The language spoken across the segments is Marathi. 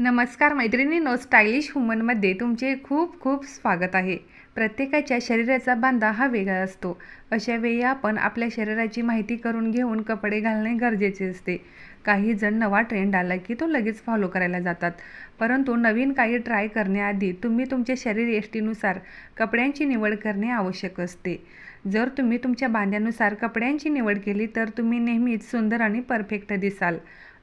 नमस्कार मैत्रिणींनो स्टायलिश वुमनमध्ये तुमचे खूप खूप स्वागत आहे. प्रत्येकाच्या शरीराचा बांधा हा वेगळा असतो. अशा वेळी आपण आपल्या शरीराची माहिती करून घेऊन कपडे घालणे गरजेचे असते. काही जण नवा ट्रेंड आला की तो लगेच फॉलो करायला जातात. परंतु नवीन काही ट्राय करण्याआधी तुम्ही तुमच्या शरीर यष्टीनुसार कपड्यांची निवड करणे आवश्यक असते. जर तुम्ही तुमच्या बांध्यानुसार कपड्यांची निवड केली तर तुम्ही नेहमीच सुंदर आणि परफेक्ट दिसाल.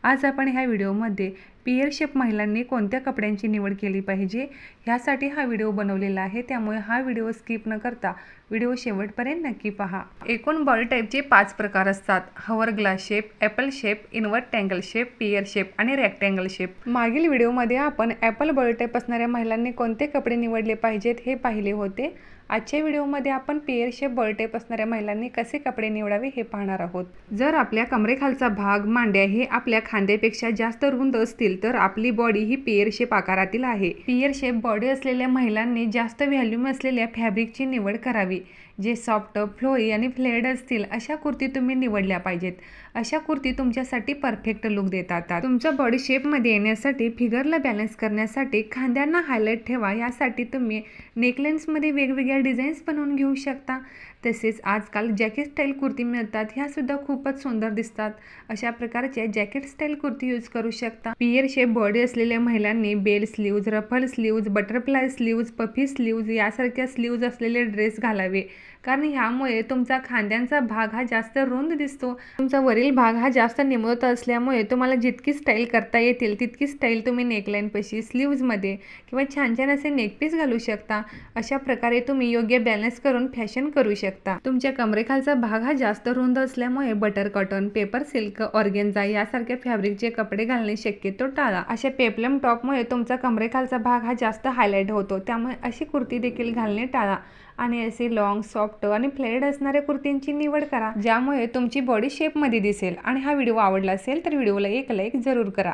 आज आपण ह्या व्हिडिओमध्ये पियर शेप महिलांनी कोणत्या कपड्यांची निवड केली पाहिजे ह्यासाठी हा व्हिडिओ बनवलेला आहे. त्यामुळे हा व्हिडिओ स्किप न करता व्हिडिओ शेवटपर्यंत नक्की पहा. एकूण बॉडी टाईपचे पाच प्रकार असतात. Hourglass shape apple shape invert triangle shape pear shape आणि रेक्टँगल शेप. मागील व्हिडिओमध्ये आपण ॲपल बॉडी टाईप असणाऱ्या महिलांनी कोणते कपडे निवडले पाहिजेत हे पाहिले होते. आजच्या व्हिडिओमध्ये आपण पियर शेप बॉडी असणाऱ्या महिलांनी कसे कपडे निवडावे हे पाहणार आहोत. जर आपल्या कमरेखालचा भाग मांड्या हे आपल्या खांद्यापेक्षा जास्त रुंद असतील तर आपली बॉडी ही पियर शेप आकारातील आहे. पियर शेप बॉडी असलेल्या महिलांनी जास्त व्हॅल्यूम असलेल्या फॅब्रिकची निवड करावी. जे सॉफ्ट फ्लोई आणि फ्लेड असतील अशा कुर्ती तुम्ही निवडल्या पाहिजेत. अशा कुर्ती तुमच्यासाठी परफेक्ट लुक देतात. तुमच्या बॉडी शेपमध्ये येण्यासाठी फिगरला बॅलन्स करण्यासाठी खांद्यांना हायलाईट ठेवा. यासाठी तुम्ही नेकलेन्समध्ये वेगवेगळ्या डिझाईन्स बनवून घेऊ शकता. तसेच आजकाल जॅकेट स्टाईल कुर्ती मिळतात. ह्यासुद्धा खूपच सुंदर दिसतात. अशा प्रकारच्या जॅकेट स्टाईल कुर्ती यूज करू शकता. पियर शेप बॉडी असलेल्या महिलांनी bell sleeves ruffle sleeves butterfly sleeves puffy sleeves यासारख्या स्लीव्ज असलेले ड्रेस घालावे. कारण ह्यामुळे तुमचा खांद्यांचा भाग हा जास्त रुंद दिसतो. तुमचा वरील भाग हा जास्त निमुळत असल्यामुळे तुम्हाला जितकी स्टाईल करता येतील तितकी स्टाईल तुम्ही नेकलाईनपाशी स्लीव्जमध्ये किंवा छान छान असे नेकपीस घालू शकता. अशा प्रकारे तुम्ही योग्य बॅलन्स करून फॅशन करू शकता. तुमच्या कमरेखालचा भाग हा जास्त रुंद असल्यामुळे butter cotton paper silk organza यासारख्या फॅब्रिकचे कपडे घालणे शक्यतो टाळा. अशा पेपलम टॉपमुळे तुमचा कमरेखालचा भाग हा जास्त हायलाईट होतो. त्यामुळे अशी कुर्ती देखील घालणे टाळा. आणि असे लॉंग्स सॉफ्ट आणि फ्लेड असणाऱ्या कुर्तींची निवड करा ज्यामुळे तुमची बॉडी शेपमध्ये दिसेल आणि हा व्हिडिओ आवडला असेल तर व्हिडिओला एक लाईक जरूर करा.